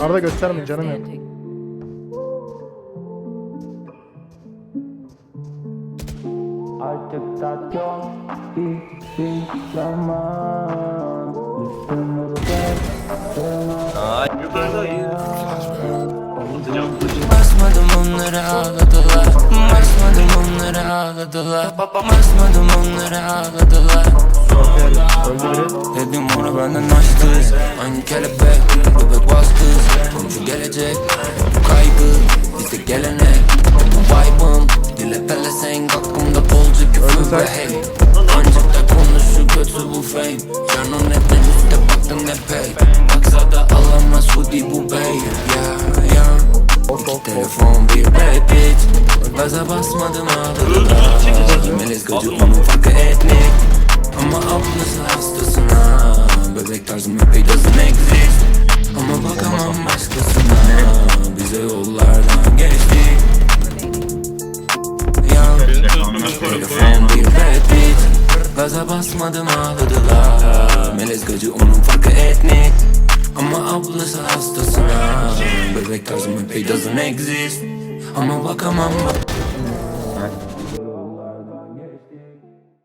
Arada göstermeyin canım yok. Artık tat yok hiçbir zaman. Üstümüzde Basmadım onları ağladılar. Basmadım onları ağladılar. Basmadım onları ağladılar açtı Aynı kelebek Bebek bastı Komşu gelecek Bu kaygı Bizde gelenek Bu vibe'ım Dile pelesenk Hakkımda bolca küfür ve hate. Ancak da konuşu kötü bu fame. Can o netten üstte baktım ne pay. Baksa da alamaz hoodie bu bey. Yeah yeah. Telefon bir bitch. Gaza basmadım ağladılar tarzım epey doesn't exist Ama bakamam başkasına. Bize yollardan geçti. Ya Telefon bir bad bitch Gaza basmadım ağladılar. Melez gacı onun farkı etnik. Ama ablası hastasına. Bebek tarzım epey doesn't exist Ama bakamam bak